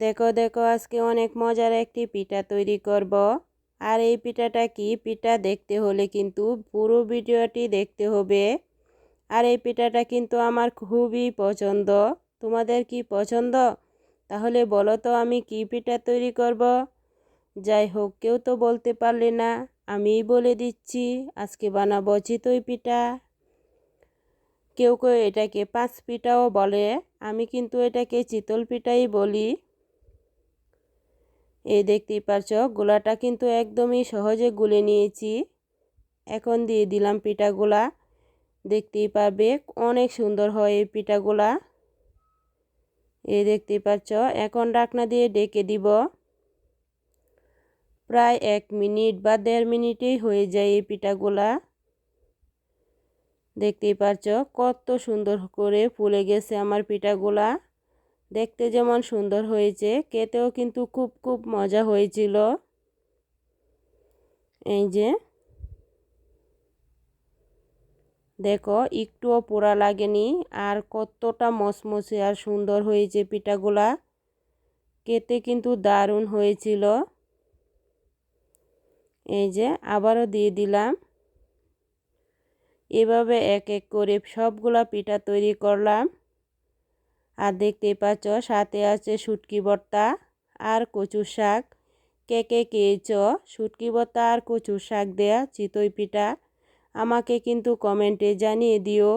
দেখো দেখো, আজকে অনেক মজার একটি পিঠা তৈরি করব। আর এই পিঠাটা কি? পিঠা দেখতে হলে কিন্তু পুরো ভিডিওটি দেখতে হবে। আর এই পিঠাটা কিন্তু আমার খুবই পছন্দ। তোমাদের কি পছন্দ? তাহলে বলো তো আমি কি পিঠা তৈরি করব? যাই হোক, কেউ তো বলতে পারলে না, আমিই বলে দিচ্ছি, আজকে বানাবো চিতই পিঠা। কেউ কেউ এটাকে পাঁচ পিঠাও বলে, আমি কিন্তু এটাকে চিতল পিঠাই বলি। এই দেখতেই পারছ, গোলাটা কিন্তু একদমই সহজে গুলে নিয়েছি। এখন দিয়ে দিলাম পিঠাগুলা। দেখতেই পাবে অনেক সুন্দর হয় এই পিঠাগুলা। এই দেখতেই পাচ্ছ এখন ডাকনা দিয়ে ডেকে দিব। প্রায় এক মিনিট বা দেড় মিনিটেই হয়ে যায় এই পিঠাগুলা। দেখতেই পাচ্ছ কত সুন্দর করে ফুলে গেছে আমার পিঠাগুলা। দেখতে যেমন সুন্দর হয়েছে, খেতেও কিন্তু খুব খুব মজা হয়েছিল। এই যে, দেখো, একটুও পোড়া লাগেনি, আর কতটা মসমসে আর সুন্দর হয়েছে পিঠাগুলা। খেতে কিন্তু দারুণ হয়েছিল। এই যে, আবারও দিয়ে দিলাম। এভাবে এক এক করে সবগুলা পিঠা তৈরি করলাম। আর দেখতেই পাচ্ছ, সাথে আছে শুটকি ভর্তা আর কচু শাক। কে কে খেয়েছ? শুটকি ভর্তা আর কচু শাক দেয়া, চিতই পিঠা। আমাকে কিন্তু কমেন্টে জানিয়ে দিও।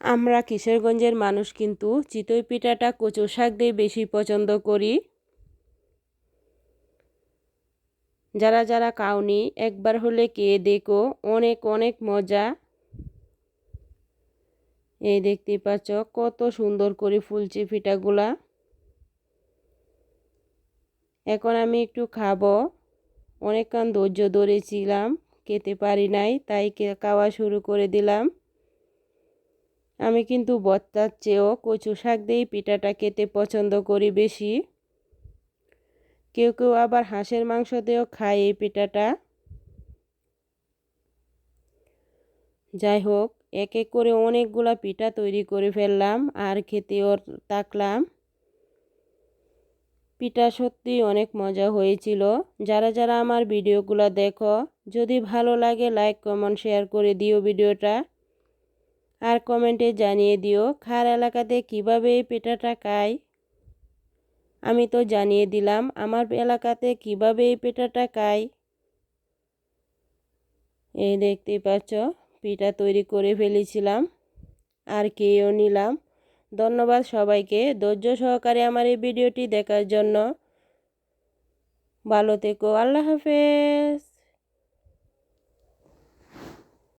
আমরা কিশোরগঞ্জের মানুষ কিন্তু চিতই পিঠাটা কচু শাক দিয়ে বেশি পছন্দ করি। যারা যারা কাউনি একবার হলে কে দেখো, অনেক অনেক মজা। এই দেখতে পাচ্ছ কত সুন্দর করে ফুলছে পিঠাগুলা এখন আমি একটু খাব। অনেকক্ষণ ধৈর্য ধরেছিলাম, খেতে পারি নাই, তাই খাওয়া শুরু করে দিলাম। আমি কিন্তু বত্তার চেয়েও কচু শাক দিয়েই পিঠাটা খেতে পছন্দ করি বেশি। কেউ কেউ আবার হাঁসের মাংস দিয়েও খায় এই পিঠাটা। যাই হোক এক এক করে অনেকগুলা পিঠা তৈরি করে ফেললাম আর খেতেও তাকলাম। পিঠা সত্যি অনেক মজা হয়েছিল। যারা যারা আমার ভিডিওগুলো দেখো, যদি ভালো লাগে লাইক, কমেন্ট, শেয়ার করে দিও ভিডিওটা। আর কমেন্টে জানিয়ে দিও, খার এলাকাতে কীভাবে এই পিঠাটা খায়। আমি তো জানিয়ে দিলাম, আমার এলাকাতে কীভাবে এই পিঠাটা খায়। এই দেখতেই পাচ্ছ? পিঠা তৈরি করে ফেলেছিলাম আর কেও নিলাম। ধন্যবাদ সবাইকে। ধৈর্য সহকারে আমার এই ভিডিওটি দেখার জন্য। ভালো থেকো। আল্লাহ হাফেজ।